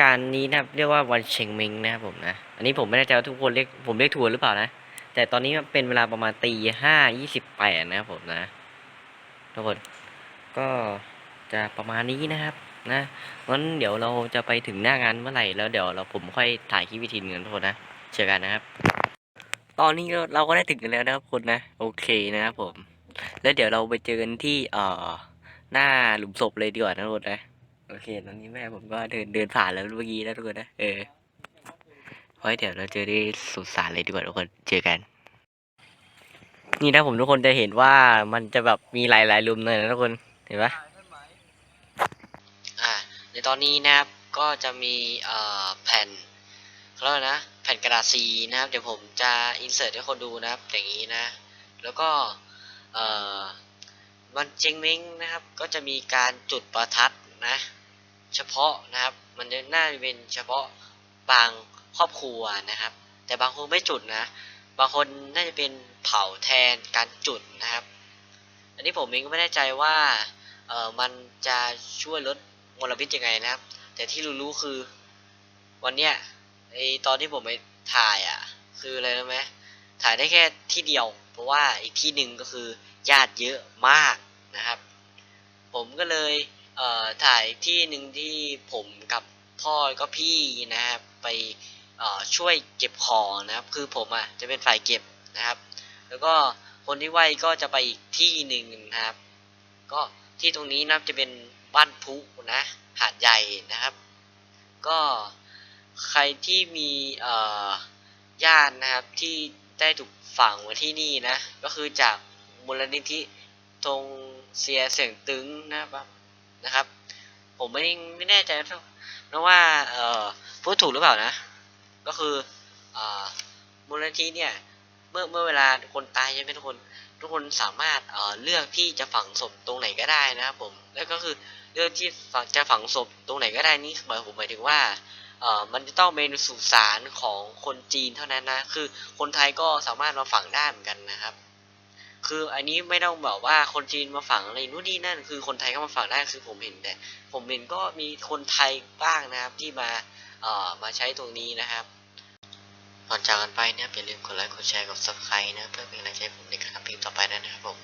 กาลนี้นะครับเรียกว่าวันเชงเมงนะครับผมนะ อันนี้ผมไม่แน่ใจว่าทุกคนเรียกผมเรียกทัวร์หรือเปล่านะ แต่ตอนนี้เป็นเวลาประมาณตีห้ายี่สิบแปดนะครับผมนะทุกคนก็จะประมาณนี้นะครับนะงั้นเดี๋ยวเราจะไปถึงหน้างานเมื่อไหร่แล้วเดี๋ยวเราผมค่อยถ่ายคลิปวิธีเงินทุกคนนะเจอกันนะครับ ตอนนี้เราก็ได้ถึงกันแล้วนะครับคุณนะ โอเคนะครับผม แล้วเดี๋ยวเราไปเจอกันที่เอ่อหน้าหลุมศพเลยดีกว่านะทุกคนนะ โอเค ตอนนี้แม่ผมก็เดินเดินผ่านแล้วเมื่อกี้นะทุกคนนะ เออไว้เดี๋ยวเราเจอที่สุสานเลยดีกว่าทุกคนเจอกัน นี่นะผมทุกคนจะเห็นว่ามันจะแบบมีหลายๆหลุมเลยนะทุกคนเห็นปะอ่าในตอนนี้นะครับก็จะมีเอ่อแผ่นเขาเรียกว่านะแผ่นกระดาษซีนะครับ เดี๋ยวผมจะอินเสิร์ตให้คนดูนะครับ อย่างนี้นะ แล้วก็เอ่อวันเจงเม้งนะครับ ก็จะมีการจุดประทัด นะ เฉพาะนะครับ มันจะน่าจะเป็นเฉพาะบางครอบครัวนะครับ แต่บางคนไม่จุดนะ บางคนน่าจะเป็นเผาแทนการจุดนะครับ อันนี้ผมเองก็ไม่แน่ใจว่าเออมันจะช่วยลดมลพิษยังไงนะครับ แต่ที่รู้ๆคือวันเนี้ยไอตอนที่ผมไปถ่ายอะ คืออะไรรู้ไหมถ่ายได้แค่ที่เดียว เพราะว่าอีกที่หนึ่งก็คือญาติเยอะมากนะครับ ผมก็เลย เอ่อถ่ายที่หนึ่งที่ผมกับพ่อก็พี่นะครับไปเอ่อช่วยเก็บของนะครับ คือผมอะจะเป็นฝ่ายเก็บนะครับ แล้วก็คนที่ไหวก็จะไปอีกที่หนึ่งนะครับ ก็ที่ตรงนี้นับจะเป็นบ้านพุนะหาดใหญ่นะครับ ก็ใครที่มีเอ่อญาตินะครับที่ได้ถูกฝังไว้ที่นี่นะ ก็คือจากมูลนิธิธงเสียเสียงตึงนะครับ นะครับ ผมไม่ไม่แน่ใจนะว่าเอ่อพูดถูกหรือเปล่านะ ก็คือเอ่อมูลนิธิเนี่ยเมื่อเมื่อเวลาคนตายใช่ไหมทุกคน ทุกคนสามารถเอ่อเลือกที่จะฝังศพตรงไหนก็ได้นะครับผมแล้วก็คือเลือกที่จะฝังศพตรงไหนก็ได้นี่หมายผมหมายถึงว่าเอ่อมันจะต้องเป็นสุสานของคนจีนเท่านั้นนะ คือคนไทยก็สามารถมาฝังได้เหมือนกันนะครับ คืออันนี้ไม่ต้องบอกว่าคนจีนมาฝังอะไรนู่นนี่นั่น คือคนไทยก็มาฝังได้คือผมเห็นแต่ผมเห็นก็มีคนไทยบ้างนะครับที่มาเอ่อมาใช้ตรงนี้นะครับก่อนจากกันไปเนี่ยอย่าลืมกดไลค์กดแชร์กดซับสไครต์นะเพื่อเป็นกำลังใจผมในการทำคลิปต่อไปด้วยนะครับผม